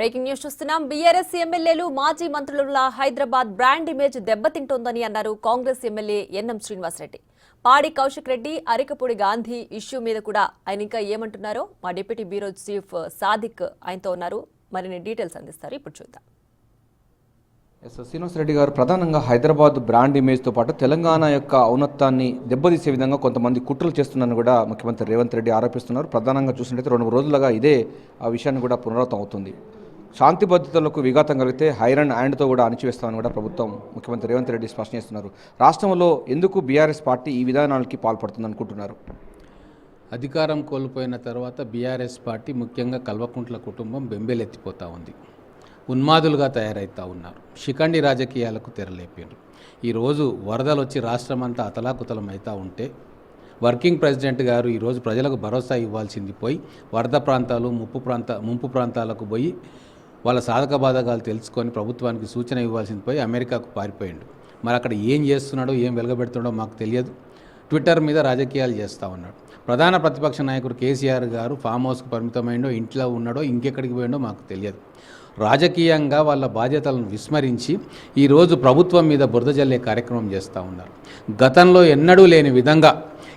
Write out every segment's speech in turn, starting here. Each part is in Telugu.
బ్రేకింగ్ న్యూస్ చూస్తున్నాం. బీఆర్ఎస్ ఎమ్మెల్యేలు మాజీ మంత్రుల హైదరాబాద్ బ్రాండ్ ఇమేజ్ దెబ్బతింటోందని అన్నారు Congress MLA NM Srinivasa Reddy. Padi Kaushik Reddy Arikapudi Gandhi issue మీద కూడా ఆయన ఇంకా ఏమంటున్నారో మా డిప్యూటీ బ్యూరో చీఫ్ సాదిక్ ఆయనతో ఉన్నారు. మరిన్ని డీటెయిల్స్ అందిస్తారు. ఇప్పుడు చూద్దాం. ఎస్ శ్రీనివాస్ రెడ్డి గారు ప్రధానంగా హైదరాబాద్ బ్రాండ్ ఇమేజ్తో పాటు తెలంగాణ యొక్క ఔన్నత్యాన్ని దెబ్బతీసే విధంగా కొంతమంది కుట్రలు చేస్తున్నారని కూడా ముఖ్యమంత్రి రేవంత్ రెడ్డి ఆరోపిస్తున్నారు. ప్రధానంగా చూసినట్లయితే రెండు రోజులుగా ఇదే ఆ విషయాన్ని కూడా పునరావృతం అవుతుంది శాంతి భద్రతలకు విఘాతం కలిగితే హైరన్ అండ్తో కూడా అణిచివేస్తామని కూడా ప్రభుత్వం ముఖ్యమంత్రి రేవంత్ రెడ్డి స్పష్టం చేస్తున్నారు. రాష్ట్రంలో ఎందుకు బీఆర్ఎస్ పార్టీ ఈ విధానాలకి పాల్పడుతుంది అనుకుంటున్నారు అధికారం కోల్పోయిన తర్వాత బీఆర్ఎస్ పార్టీ ముఖ్యంగా కల్వకుంట్ల కుటుంబం బెంబేలెత్తిపోతూ ఉంది. ఉన్మాదులుగా తయారవుతూ ఉన్నారు. శిఖండి రాజకీయాలకు తెరలేపారు ఈరోజు వరదలు వచ్చి రాష్ట్రం అంతా అతలాకుతలం అవుతూ ఉంటే వర్కింగ్ ప్రెసిడెంట్ గారు ఈరోజు ప్రజలకు భరోసా ఇవ్వాల్సింది పోయి వరద ప్రాంతాలు ముప్పు ప్రాంత ముంపు ప్రాంతాలకు పోయి వాళ్ళ సాధక బాధకాలు తెలుసుకొని ప్రభుత్వానికి సూచన ఇవ్వాల్సింది పోయి అమెరికాకు పారిపోయిండు. మరి అక్కడ ఏం చేస్తున్నాడో ఏం వెలగబెడుతున్నాడో మాకు తెలియదు. ట్విట్టర్ మీద రాజకీయాలు చేస్తూ ఉన్నాడు. ప్రధాన ప్రతిపక్ష నాయకుడు కేసీఆర్ గారు ఫామ్ హౌస్కు పరిమితమైండో ఇంట్లో ఉన్నాడో ఇంకెక్కడికి పోయిండో మాకు తెలియదు. రాజకీయంగా వాళ్ళ బాధ్యతలను విస్మరించి ఈరోజు ప్రభుత్వం మీద బురద జల్లే కార్యక్రమం చేస్తూ ఉన్నారు. గతంలో ఎన్నడూ లేని విధంగా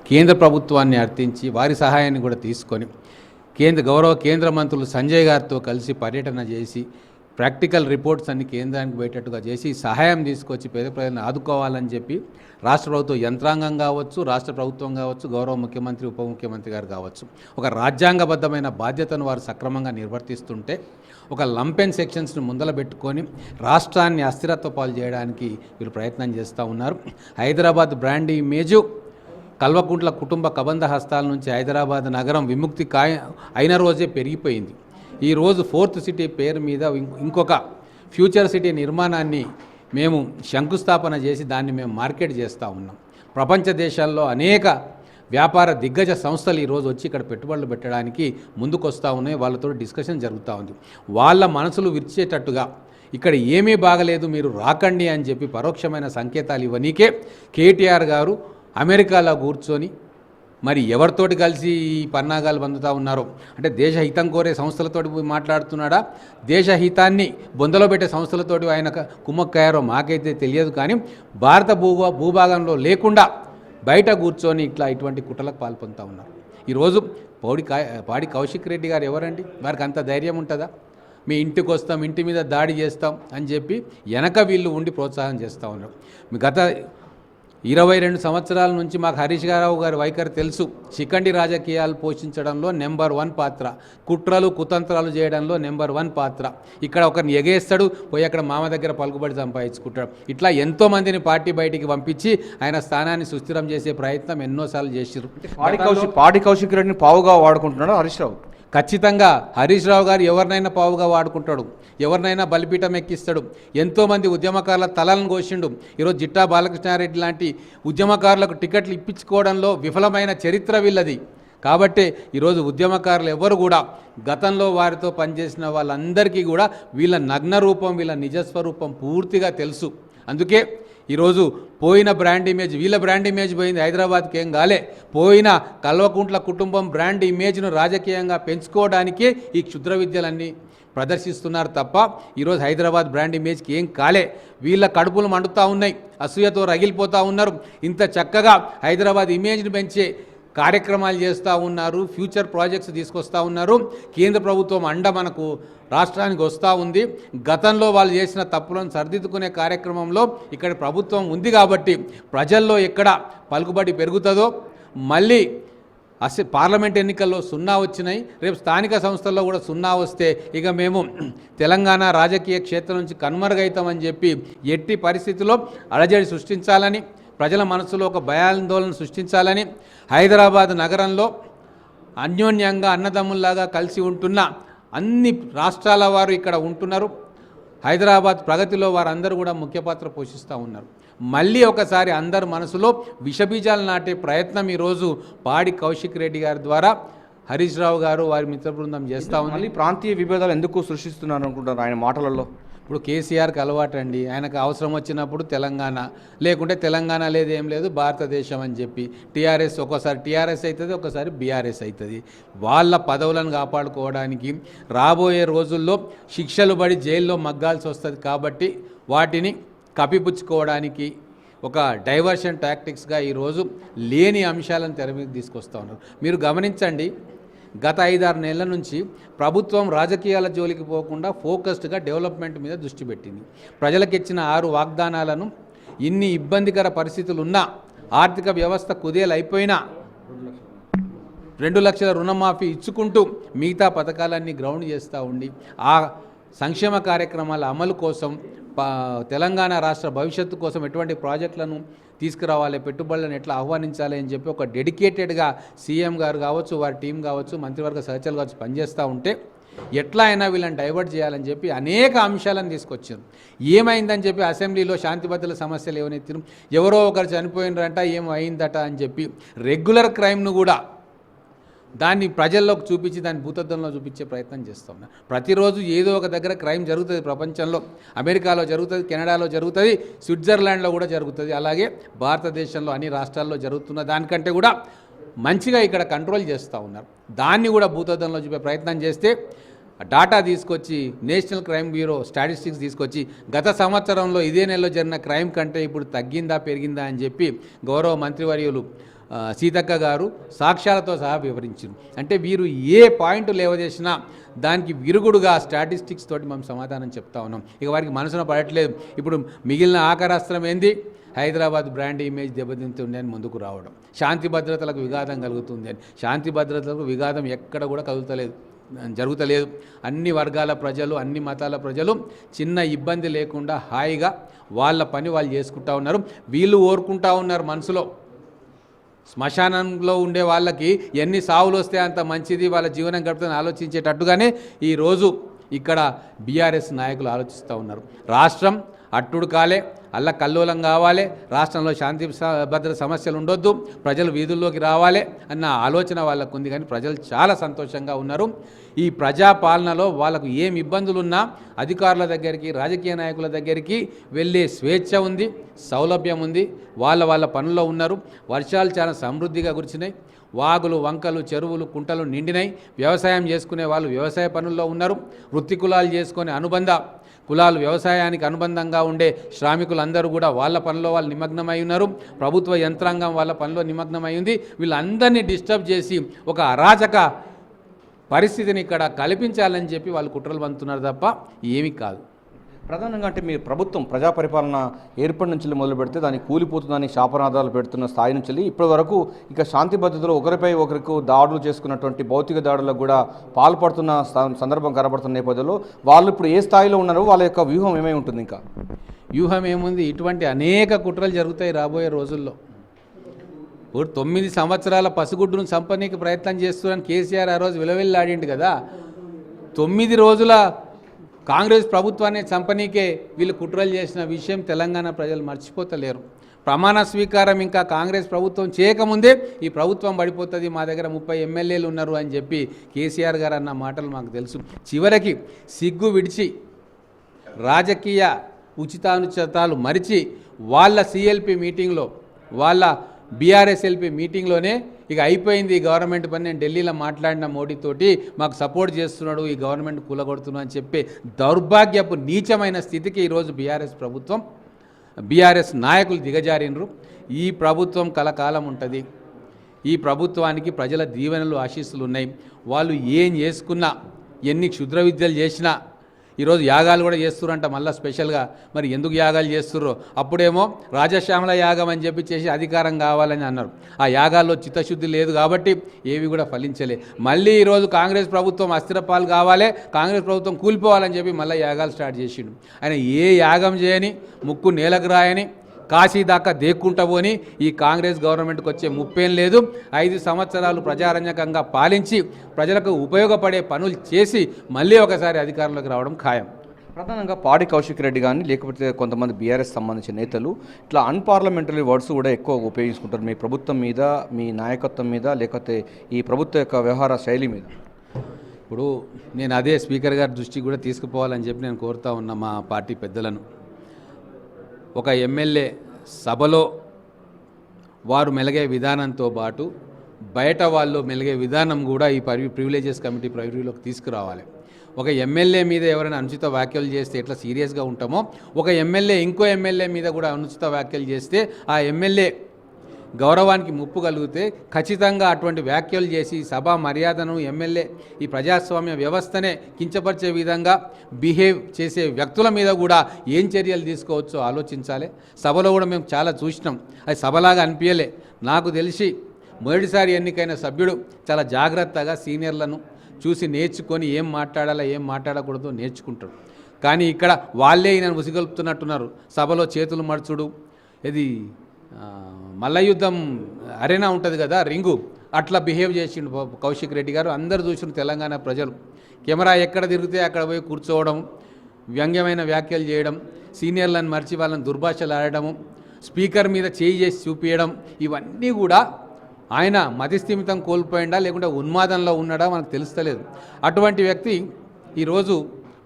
కేంద్ర ప్రభుత్వాన్ని అర్థించి వారి సహాయాన్ని కూడా తీసుకొని కేంద్ర గౌరవ కేంద్ర మంత్రులు సంజయ్ గారితో కలిసి పర్యటన చేసి ప్రాక్టికల్ రిపోర్ట్స్ అన్ని కేంద్రానికి పోయేటట్టుగా చేసి సహాయం తీసుకొచ్చి పేద ప్రజలను ఆదుకోవాలని చెప్పి రాష్ట్ర ప్రభుత్వ యంత్రాంగం కావచ్చు రాష్ట్ర ప్రభుత్వం కావచ్చు గౌరవ ముఖ్యమంత్రి ఉప ముఖ్యమంత్రి గారు కావచ్చు. ఒక రాజ్యాంగబద్ధమైన బాధ్యతను వారు సక్రమంగా నిర్వర్తిస్తుంటే ఒక లంపెన్ సెక్షన్స్ను ముందల పెట్టుకొని రాష్ట్రాన్ని అస్థిరత్వ పాలు చేయడానికి వీరు ప్రయత్నం చేస్తూ ఉన్నారు. హైదరాబాద్ బ్రాండ్ ఇమేజు కల్వకుంట్ల కుటుంబ కబంధ హస్తాల నుంచి హైదరాబాద్ నగరం విముక్తి కాయ అయిన రోజే పెరిగిపోయింది. ఈరోజు ఫోర్త్ సిటీ పేరు మీద ఇం- ఇంకొక ఫ్యూచర్ సిటీ నిర్మాణాన్ని మేము శంకుస్థాపన చేసి దాన్ని మేము మార్కెట్ చేస్తూ ఉన్నాం. ప్రపంచ దేశాల్లో అనేక వ్యాపార దిగ్గజ సంస్థలు ఈరోజు వచ్చి ఇక్కడ పెట్టుబడులు పెట్టడానికి ముందుకొస్తూ ఉన్నాయి. వాళ్ళతో డిస్కషన్ జరుగుతూ ఉంది. వాళ్ళ మనసులు విరిచేటట్టుగా ఇక్కడ ఏమీ బాగలేదు మీరు రాకండి అని చెప్పి పరోక్షమైన సంకేతాలు ఇవ్వనీకే కేటీఆర్ గారు అమెరికాలో కూర్చొని మరి ఎవరితోటి కలిసి ఈ పన్నాగాలు పొందుతూ ఉన్నారో? అంటే దేశ హితం కోరే సంస్థలతోటి పోయి మాట్లాడుతున్నాడా? దేశ హితాన్ని బొందలో పెట్టే సంస్థలతోటి ఆయన కుమ్మక్కయ్యారో మాకైతే తెలియదు కానీ భారత భూభా భూభాగంలో లేకుండా బయట కూర్చొని ఇట్లా ఇటువంటి కుట్రలకు పాల్పొందుతూ ఉన్నారు. ఈరోజు పౌడి పాడి కౌశిక్ రెడ్డి గారు ఎవరండి? వారికి అంత ధైర్యం ఉంటుందా? మీ ఇంటికి వస్తాం ఇంటి మీద దాడి చేస్తాం అని చెప్పి వెనక వీళ్ళు ఉండి ప్రోత్సాహం చేస్తూ ఉన్నారు. మీ గత ఇరవై రెండు సంవత్సరాల నుంచి మాకు హరీష్ గారావు గారి వైఖరి తెలుసు. చికండి రాజకీయాలు పోషించడంలో నెంబర్ వన్ పాత్ర. కుట్రలు కుతంత్రాలు చేయడంలో నెంబర్ వన్ పాత్ర. ఇక్కడ ఒకరిని ఎగేస్తాడు పోయి అక్కడ మామ దగ్గర పలుకుబడి సంపాదించుకుంటాడు. ఇట్లా ఎంతోమందిని పార్టీ బయటికి పంపించి ఆయన స్థానాన్ని సుస్థిరం చేసే ప్రయత్నం ఎన్నోసార్లు చేసిరు పాడి కౌశిక్ పాడి కౌశిక్ రెడ్డిని పావుగా వాడుకుంటున్నాడు హరీష్ రావు? ఖచ్చితంగా హరీష్ రావు గారు ఎవరినైనా పావుగా వాడుకుంటాడు ఎవరినైనా బలిపీఠం ఎక్కిస్తాడు ఎంతోమంది ఉద్యమకారుల తలలను కోసిండు. ఈరోజు జిట్టా బాలకృష్ణారెడ్డి లాంటి ఉద్యమకారులకు టికెట్లు ఇప్పించుకోవడంలో విఫలమైన చరిత్ర వీళ్ళది. కాబట్టే ఈరోజు ఉద్యమకారులు ఎవరు కూడా గతంలో వారితో పనిచేసిన వాళ్ళందరికీ కూడా వీళ్ళ నగ్న రూపం వీళ్ళ నిజస్వరూపం పూర్తిగా తెలుసు. అందుకే ఈరోజు పోయిన బ్రాండ్ ఇమేజ్ వీళ్ళ బ్రాండ్ ఇమేజ్ పోయింది హైదరాబాద్కి ఏం కాలే. పోయిన కల్వకుంట్ల కుటుంబం బ్రాండ్ ఇమేజ్ను రాజకీయంగా పెంచుకోవడానికే ఈ క్షుద్ర విద్యలన్నీ ప్రదర్శిస్తున్నారు తప్ప ఈరోజు హైదరాబాద్ బ్రాండ్ ఇమేజ్కి ఏం కాలే. వీళ్ళ కడుపులు మండుతూ ఉన్నాయి అసూయతో రగిలిపోతూ ఉన్నారు. ఇంత చక్కగా హైదరాబాద్ ఇమేజ్ని పెంచే కార్యక్రమాలు చేస్తూ ఉన్నారు ఫ్యూచర్ ప్రాజెక్ట్స్ తీసుకొస్తూ ఉన్నారు. కేంద్ర ప్రభుత్వం అండ మనకు రాష్ట్రానికి వస్తూ ఉంది. గతంలో వాళ్ళు చేసిన తప్పులను సరిదిద్దుకునే కార్యక్రమంలో ఇక్కడ ప్రభుత్వం ఉంది కాబట్టి ప్రజల్లో ఎక్కడ పలుకుబడి పెరుగుతుందో మళ్ళీ అసలు పార్లమెంట్ ఎన్నికల్లో సున్నా వచ్చినాయి. రేపు స్థానిక సంస్థల్లో కూడా సున్నా వస్తే ఇక మేము తెలంగాణ రాజకీయ క్షేత్రం నుంచి కనుమరుగైతామని చెప్పి ఎట్టి పరిస్థితుల్లో అలజడి సృష్టించాలని ప్రజల మనసులో ఒక భయాందోళన సృష్టించాలని హైదరాబాద్ నగరంలో అన్యోన్యంగా అన్నదమ్ముల్లాగా కలిసి ఉంటున్న అన్ని రాష్ట్రాల వారు ఇక్కడ ఉంటున్నారు. హైదరాబాద్ ప్రగతిలో వారందరూ కూడా ముఖ్య పాత్ర పోషిస్తూ ఉన్నారు. మళ్ళీ ఒకసారి అందరు మనసులో విషబీజాలు నాటే ప్రయత్నం ఈరోజు పాడి కౌశిక్ రెడ్డి గారి ద్వారా హరీష్ రావు గారు వారి మిత్ర బృందం చేస్తూ ఉన్నారు ప్రాంతీయ విభేదాలు ఎందుకు సృష్టిస్తున్నారు అనుకుంటారు ఆయన మాటలలో? ఇప్పుడు కేసీఆర్కి అలవాటు అండి ఆయనకు అవసరం వచ్చినప్పుడు తెలంగాణ. లేకుంటే తెలంగాణ లేదు ఏం లేదు భారతదేశం అని చెప్పి. టీఆర్ఎస్ ఒక్కోసారి టీఆర్ఎస్ అవుతుంది ఒకసారి బీఆర్ఎస్ అవుతుంది వాళ్ళ పదవులను కాపాడుకోవడానికి రాబోయే రోజుల్లో శిక్షలు పడి జైల్లో మగ్గాల్సి వస్తుంది కాబట్టి వాటిని కప్పిపుచ్చుకోవడానికి ఒక డైవర్షన్ టాక్టిక్స్గా ఈరోజు లేని అంశాలను తెర మీద తీసుకొస్తూ ఉన్నారు. మీరు గమనించండి గత ఐదారు నెలల నుంచి ప్రభుత్వం రాజకీయాల జోలికి పోకుండా ఫోకస్డ్గా డెవలప్మెంట్ మీద దృష్టి పెట్టింది. ప్రజలకు ఇచ్చిన ఆరు వాగ్దానాలను ఇన్ని ఇబ్బందికర పరిస్థితులు ఉన్నా ఆర్థిక వ్యవస్థ కుదేలైపోయినా రెండు లక్షల రుణమాఫీ ఇచ్చుకుంటూ మిగతా పథకాలన్నీ గ్రౌండ్ చేస్తూ ఉండి ఆ సంక్షేమ కార్యక్రమాల అమలు కోసం తెలంగాణ రాష్ట్ర భవిష్యత్తు కోసం ఎటువంటి ప్రాజెక్టులను తీసుకురావాలి పెట్టుబడులను ఎట్లా ఆహ్వానించాలి అని చెప్పి ఒక డెడికేటెడ్గా సీఎం గారు కావచ్చు వారి టీం కావచ్చు మంత్రివర్గ సహచరులు కావచ్చు పనిచేస్తూ ఉంటే ఎట్లా అయినా వీళ్ళని డైవర్ట్ చేయాలని చెప్పి అనేక అంశాలను తీసుకొచ్చారు ఏమైందని చెప్పి అసెంబ్లీలో శాంతి భద్రతల సమస్యలు ఏమైనా ఎవరో ఒకరు చనిపోయినరంట ఏం అయిందట అని చెప్పి రెగ్యులర్ క్రైమ్ను కూడా దాన్ని ప్రజల్లోకి చూపించి దాన్ని భూతద్దంలో చూపించే ప్రయత్నం చేస్తాం. ప్రతిరోజు ఏదో ఒక దగ్గర క్రైమ్ జరుగుతుంది ప్రపంచంలో. అమెరికాలో జరుగుతుంది కెనడాలో జరుగుతుంది స్విట్జర్లాండ్లో కూడా జరుగుతుంది. అలాగే భారతదేశంలో అన్ని రాష్ట్రాల్లో జరుగుతున్న దానికంటే కూడా మంచిగా ఇక్కడ కంట్రోల్ చేస్తూ ఉన్నారు. దాన్ని కూడా భూతద్దంలో చూపే ప్రయత్నం చేస్తే డాటా తీసుకొచ్చి నేషనల్ క్రైమ్ బ్యూరో స్టాటిస్టిక్స్ తీసుకొచ్చి గత సంవత్సరంలో ఇదే నెలలో జరిగిన క్రైమ్ కంటే ఇప్పుడు తగ్గిందా పెరిగిందా అని చెప్పి గౌరవ మంత్రివర్యులు సీతక్క గారు సాక్ష్యాలతో సహా వివరించారు. అంటే వీరు ఏ పాయింట్ లేవజేసినా దానికి విరుగుడుగా స్టాటిస్టిక్స్ తోటి మనం సమాధానం చెప్తా ఉన్నాం. ఇక వారికి మనసున పడట్లేదు. ఇప్పుడు మిగిలిన ఆకరాస్త్రం ఏంది? హైదరాబాద్ బ్రాండ్ ఇమేజ్ దెబ్బతింటుంది అని ముందుకు రావడం. శాంతి భద్రతలకు విఘాతం కలుగుతుంది అని. శాంతి భద్రతలకు విఘాతం ఎక్కడ కూడా కలుగుతలేదు జరుగుతలేదు. అన్ని వర్గాల ప్రజలు అన్ని మతాల ప్రజలు చిన్న ఇబ్బంది లేకుండా హాయిగా వాళ్ళ పని వాళ్ళు చేసుకుంటా ఉన్నారు. వీళ్ళు ఓరుకుంటా ఉన్నారు మనసులో. శ్మశానంలో ఉండే వాళ్ళకి ఎన్ని సావులు వస్తే అంత మంచిది వాళ్ళ జీవనం గడుపుతుందని ఆలోచించేటట్టుగానే ఈరోజు ఇక్కడ బీఆర్ఎస్ నాయకులు ఆలోచిస్తూ ఉన్నారు. రాష్ట్రం అట్టుడు కాలే అల్ల కల్లోలం కావాలి రాష్ట్రంలో శాంతి భద్రత సమస్యలు ఉండొద్దు ప్రజలు వీధుల్లోకి రావాలి అన్న ఆలోచన వాళ్ళకు ఉంది కానీ ప్రజలు చాలా సంతోషంగా ఉన్నారు. ఈ ప్రజాపాలనలో వాళ్ళకు ఏం ఇబ్బందులు ఉన్నా అధికారుల దగ్గరికి రాజకీయ నాయకుల దగ్గరికి వెళ్ళే స్వేచ్ఛ ఉంది సౌలభ్యం ఉంది వాళ్ళ వాళ్ళ పనుల్లో ఉన్నారు. వర్షాలు చాలా సమృద్ధిగా కురిచినాయి వాగులు వంకలు చెరువులు కుంటలు నిండినాయి. వ్యవసాయం చేసుకునే వాళ్ళు వ్యవసాయ పనుల్లో ఉన్నారు. వృత్తి కులాలు చేసుకునే అనుబంధ కులాలు వ్యవసాయానికి అనుబంధంగా ఉండే శ్రామికులందరూ కూడా వాళ్ళ పనిలో వాళ్ళు నిమగ్నమై ఉన్నారు. ప్రభుత్వ యంత్రాంగం వాళ్ళ పనిలో నిమగ్నమై ఉంది. వీళ్ళందరినీ డిస్టర్బ్ చేసి ఒక అరాచక పరిస్థితిని ఇక్కడ కల్పించాలని చెప్పి వాళ్ళు కుట్రలు పంతున్నారు తప్ప ఏమీ కాదు. ప్రధానంగా అంటే మీ ప్రభుత్వం ప్రజా పరిపాలన ఏర్పడి నుంచి మొదలు పెడితే దాన్ని కూలిపోతుందని శాపనాదాలు పెడుతున్న స్థాయి నుంచి ఇప్పటి వరకు ఇక శాంతి భద్రతలు ఒకరిపై ఒకరికి దాడులు చేసుకున్నటువంటి భౌతిక దాడులకు కూడా పాల్పడుతున్న సందర్భం కనబడుతున్న నేపథ్యంలో వాళ్ళు ఇప్పుడు ఏ స్థాయిలో ఉన్నారో వాళ్ళ యొక్క వ్యూహం ఏమై ఉంటుంది ఇంకా? వ్యూహం ఏముంది? ఇటువంటి అనేక కుట్రలు జరుగుతాయి రాబోయే రోజుల్లో. ఇప్పుడు తొమ్మిది సంవత్సరాల పసిగుడ్డును చంపనీకి ప్రయత్నం చేస్తున్నాను కేసీఆర్ ఆ రోజు విలవిల్లాడిండు కదా. తొమ్మిది రోజుల కాంగ్రెస్ ప్రభుత్వాన్ని చంపనీకే వీళ్ళు కుట్రలు చేసిన విషయం తెలంగాణ ప్రజలు మర్చిపోతలేరు. ప్రమాణ స్వీకారం ఇంకా కాంగ్రెస్ ప్రభుత్వం చేయకముందే ఈ ప్రభుత్వం పడిపోతుంది మా దగ్గర ముప్పై ఎమ్మెల్యేలు ఉన్నారు అని చెప్పి కేసీఆర్ గారు అన్న మాటలు మాకు తెలుసు. చివరికి సిగ్గు విడిచి రాజకీయ ఉచితానుచితాలు మరిచి వాళ్ళ సిఎల్పి మీటింగ్లో వాళ్ళ బీఆర్ఎస్ఎల్పి మీటింగ్లోనే ఇక అయిపోయింది ఈ గవర్నమెంట్ పని. నేను ఢిల్లీలో మాట్లాడిన మోడీతోటి మాకు సపోర్ట్ చేస్తున్నాడు ఈ గవర్నమెంట్ కూలగొడుతున్నా అని చెప్పి దౌర్భాగ్యపు నీచమైన స్థితికి ఈరోజు బీఆర్ఎస్ ప్రభుత్వం బీఆర్ఎస్ నాయకులు దిగజారినరు. ఈ ప్రభుత్వం కలకాలం ఉంటుంది. ఈ ప్రభుత్వానికి ప్రజల దీవెనలు ఆశీస్సులు ఉన్నాయి. వాళ్ళు ఏం చేసుకున్నా ఎన్ని క్షుద్ర విద్యలు చేసినా ఈరోజు యాగాలు కూడా చేస్తురంట మళ్ళీ స్పెషల్గా. మరి ఎందుకు యాగాలు చేస్తుర్రో? అప్పుడేమో రాజశ్యామల యాగం అని చెప్పి చేసి అధికారం కావాలని అన్నారు. ఆ యాగాల్లో చిత్తశుద్ధి లేదు కాబట్టి ఏవి కూడా ఫలించలే. మళ్ళీ ఈరోజు కాంగ్రెస్ ప్రభుత్వం అస్థిరపాలు కావాలి కాంగ్రెస్ ప్రభుత్వం కూలిపోవాలని చెప్పి మళ్ళీ యాగాలు స్టార్ట్ చేసిండు. ఆయన ఏ యాగం చేయని ముక్కు నేలకు రాయని కాశీ దాకా దేక్కుంటా పోని ఈ కాంగ్రెస్ గవర్నమెంట్కి వచ్చే ముప్పేం లేదు. ఐదు సంవత్సరాలు ప్రజారంజకంగా పాలించి ప్రజలకు ఉపయోగపడే పనులు చేసి మళ్ళీ ఒకసారి అధికారంలోకి రావడం ఖాయం. ప్రధానంగా పాడి కౌశిక్ రెడ్డి కానీ లేకపోతే కొంతమంది బీఆర్ఎస్ సంబంధించిన నేతలు ఇట్లా అన్పార్లమెంటరీ వర్డ్స్ కూడా ఎక్కువ ఉపయోగించుకుంటారు మీ ప్రభుత్వం మీద మీ నాయకత్వం మీద లేకపోతే ఈ ప్రభుత్వ యొక్క వ్యవహార శైలి మీద. ఇప్పుడు నేను అదే స్పీకర్ గారి దృష్టికి కూడా తీసుకుపోవాలని చెప్పి నేను కోరుతా ఉన్నా మా పార్టీ పెద్దలను. ఒక ఎమ్మెల్యే సభలో వారు మెలిగే విధానంతో పాటు బయట వాళ్ళు మెలిగే విధానం కూడా ఈ పరి ప్రివిలేజెస్ కమిటీ ప్రివ్యూలోకి తీసుకురావాలి. ఒక ఎమ్మెల్యే మీద ఎవరైనా అనుచిత వ్యాఖ్యలు చేస్తే ఎట్లా సీరియస్గా ఉంటామో ఒక ఎమ్మెల్యే ఇంకో ఎమ్మెల్యే మీద కూడా అనుచిత వ్యాఖ్యలు చేస్తే ఆ ఎమ్మెల్యే గౌరవానికి ముప్పు కలిగితే ఖచ్చితంగా అటువంటి వ్యాఖ్యలు చేసి సభా మర్యాదను ఎమ్మెల్యే ఈ ప్రజాస్వామ్య వ్యవస్థనే కించపరిచే విధంగా బిహేవ్ చేసే వ్యక్తుల మీద కూడా ఏం చర్యలు తీసుకోవచ్చో ఆలోచించాలి. సభలో కూడా మేము చాలా చూసినాం. అది సభలాగా అనిపించలే నాకు తెలిసి మొదటిసారి ఎన్నికైన సభ్యుడు చాలా జాగ్రత్తగా సీనియర్లను చూసి నేర్చుకొని ఏం మాట్లాడాలో ఏం మాట్లాడకూడదో నేర్చుకుంటాడు. కానీ ఇక్కడ వాళ్ళే ఈయన ఉసిగొల్పుతున్నట్టున్నారు. సభలో చేతులు మడుచుడు. ఇది మల్లయుద్ధం అరేనా ఉంటుంది కదా రింగు. అట్లా బిహేవ్ చేసిండు కౌశిక్ రెడ్డి గారు. అందరు చూసిన తెలంగాణ ప్రజలు. కెమెరా ఎక్కడ తిరిగితే అక్కడ పోయి కూర్చోవడం వ్యంగ్యమైన వ్యాఖ్యలు చేయడం సీనియర్లను మర్చి వాళ్ళని దుర్భాషలు ఆడడము స్పీకర్ మీద చేయి చేసి చూపించడం ఇవన్నీ కూడా ఆయన మతిస్థిమితం కోల్పోయిండా లేకుంటే ఉన్మాదంలో ఉన్నాడా మనకు తెలుస్తలేదు. అటువంటి వ్యక్తి ఈరోజు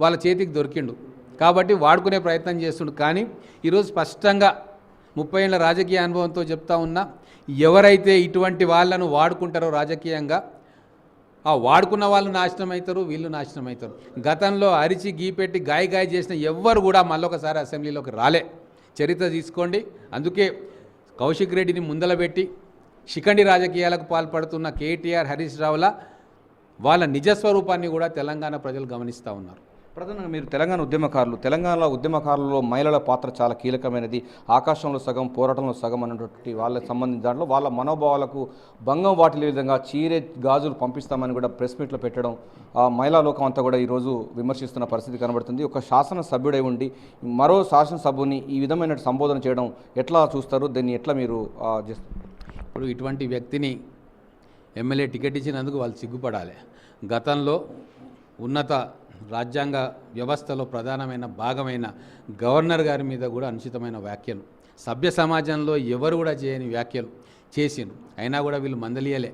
వాళ్ళ చేతికి దొరికిండు. కాబట్టి వాడుకునే ప్రయత్నం చేస్తుండు. కానీ ఈరోజు స్పష్టంగా ముప్పై ఏళ్ళ రాజకీయ అనుభవంతో చెప్తా ఉన్నా ఎవరైతే ఇటువంటి వాళ్ళను వాడుకుంటారో రాజకీయంగా ఆ వాడుకున్న వాళ్ళు నాశనం అవుతారు వీళ్ళు నాశనం అవుతారు గతంలో అరిచి గీపెట్టి గాయ గాయ చేసిన ఎవ్వరు కూడా మళ్ళొకసారి అసెంబ్లీలోకి రాలే. చరిత్ర తీసుకోండి. అందుకే కౌశిక్ రెడ్డిని ముందల పెట్టి శిఖండి రాజకీయాలకు పాల్పడుతున్న కేటీఆర్ హరీష్ రావుల వాళ్ళ నిజస్వరూపాన్ని కూడా తెలంగాణ ప్రజలు గమనిస్తూ ఉన్నారు. ప్రధానంగా మీరు తెలంగాణ ఉద్యమకారులు. తెలంగాణ ఉద్యమకారులలో మహిళల పాత్ర చాలా కీలకమైనది. ఆకాశంలో సగం పోరాటంలో సగం అన్నటువంటి వాళ్ళకి సంబంధించిన దాంట్లో వాళ్ళ మనోభావాలకు భంగం వాటిల్లే విధంగా చీరే గాజులు పంపిస్తామని కూడా ప్రెస్ మీట్లో పెట్టడం ఆ మహిళా లోకం అంతా కూడా ఈరోజు విమర్శిస్తున్న పరిస్థితి కనబడుతుంది. ఒక శాసన సభ్యుడై ఉండి మరో శాసనసభ్యుని ఈ విధమైన సంబోధన చేయడం ఎట్లా చూస్తారు? దీన్ని ఎట్లా మీరు చేస్తారు ఇప్పుడు ఇటువంటి వ్యక్తిని ఎమ్మెల్యే టికెట్ ఇచ్చినందుకు వాళ్ళు సిగ్గుపడాలి. గతంలో ఉన్నత రాజ్యాంగ వ్యవస్థలో ప్రధానమైన భాగమైన గవర్నర్ గారి మీద కూడా అనుచితమైన వ్యాఖ్యలు. సభ్య సమాజంలో ఎవరు కూడా చేయని వ్యాఖ్యలు చేసిండ్రు. అయినా కూడా వీళ్ళు మందలియలే.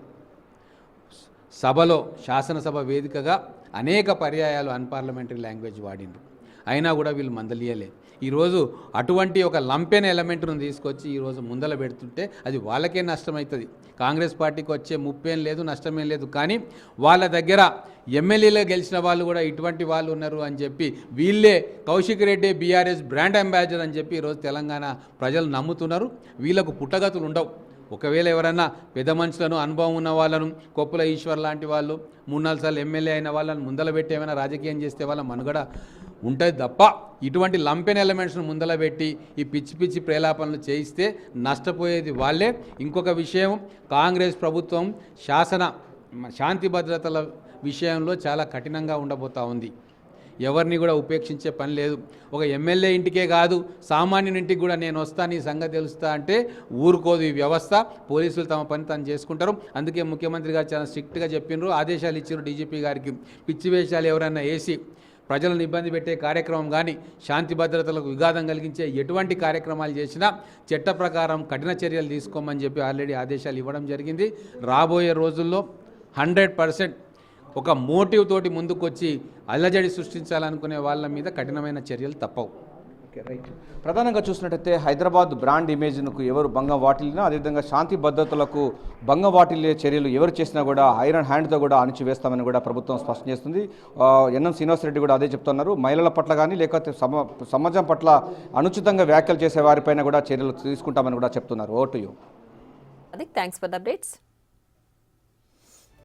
సభలో శాసనసభ వేదికగా అనేక పర్యాయాలు అన్పార్లమెంటరీ లాంగ్వేజ్ వాడిండ్రు. అయినా కూడా వీళ్ళు మందలియలేదు. ఈరోజు అటువంటి ఒక లంపెన్ ఎలిమెంట్ను తీసుకొచ్చి ఈరోజు ముందల పెడుతుంటే అది వాళ్ళకే నష్టమవుతుంది. కాంగ్రెస్ పార్టీకి వచ్చే ముప్పేం లేదు నష్టమేం లేదు. కానీ వాళ్ళ దగ్గర ఎమ్మెల్యేలో గెలిచిన వాళ్ళు కూడా ఇటువంటి వాళ్ళు ఉన్నారు అని చెప్పి వీళ్ళే Kaushik Reddy BRS brand ambassador అని చెప్పి ఈరోజు తెలంగాణ ప్రజలు నమ్ముతున్నారు. వీళ్ళకు పుట్టగతులు ఉండవు. ఒకవేళ ఎవరన్నా పెద్ద మనుషులను అనుభవం ఉన్న వాళ్ళను కొప్పుల ఈశ్వర్ లాంటి వాళ్ళు మూడు నాలుగు సార్లు ఎమ్మెల్యే అయిన వాళ్ళని ముందల పెట్టి ఏమైనా రాజకీయం చేస్తే వాళ్ళ మనుగడ ఉంటుంది తప్ప ఇటువంటి లంపెన్ ఎలిమెంట్స్ను ముందల పెట్టి ఈ పిచ్చి పిచ్చి ప్రేలాపనలు చేయిస్తే నష్టపోయేది వాళ్ళే. ఇంకొక విషయం కాంగ్రెస్ ప్రభుత్వం శాసన శాంతి భద్రతల విషయంలో చాలా కఠినంగా ఉండబోతా ఉంది. ఎవరిని కూడా ఉపేక్షించే పని లేదు. ఒక ఎమ్మెల్యే ఇంటికే కాదు సామాన్యుని ఇంటికి కూడా నేను వస్తా నీ సంగతి తెలుస్తా అంటే ఊరుకోదు ఈ వ్యవస్థ. పోలీసులు తమ పని తను చేసుకుంటారు. అందుకే ముఖ్యమంత్రి గారు చాలా స్ట్రిక్ట్గా చెప్పిండ్రు ఆదేశాలు ఇచ్చారు డీజీపీ గారికి. పిచ్చి వేషాలు ఎవరైనా వేసి ప్రజలను ఇబ్బంది పెట్టే కార్యక్రమం కానీ శాంతి భద్రతలకు విఘాతం కలిగించే ఎటువంటి కార్యక్రమాలు చేసినా చట్ట ప్రకారం కఠిన చర్యలు తీసుకోమని చెప్పి ఆల్రెడీ ఆదేశాలు ఇవ్వడం జరిగింది. రాబోయే రోజుల్లో హండ్రెడ్ పర్సెంట్ ఒక మోటివ్ తోటి ముందుకొచ్చి అల్లజడి సృష్టించాలనుకునే వాళ్ళ మీద కఠినమైన చర్యలు తప్పవు. రైట్. ప్రధానంగా చూసినట్టయితే హైదరాబాద్ బ్రాండ్ ఇమేజ్కు ఎవరు భంగం వాటిల్లినా అదేవిధంగా శాంతి భద్రతలకు భంగం వాటిల్లే చర్యలు ఎవరు చేసినా కూడా ఐరన్ హ్యాండ్తో కూడా అణిచివేస్తామని కూడా ప్రభుత్వం స్పష్టం చేస్తుంది. ఎన్ఎం శ్రీనివాసరెడ్డి కూడా అదే చెప్తున్నారు. మహిళల పట్ల కానీ లేకపోతే సమ సమాజం పట్ల అనుచితంగా వ్యాఖ్యలు చేసే వారిపైన కూడా చర్యలు తీసుకుంటామని కూడా చెప్తున్నారు. ఓటు యూ. అది థ్యాంక్స్ ఫర్ ద అప్డేట్స్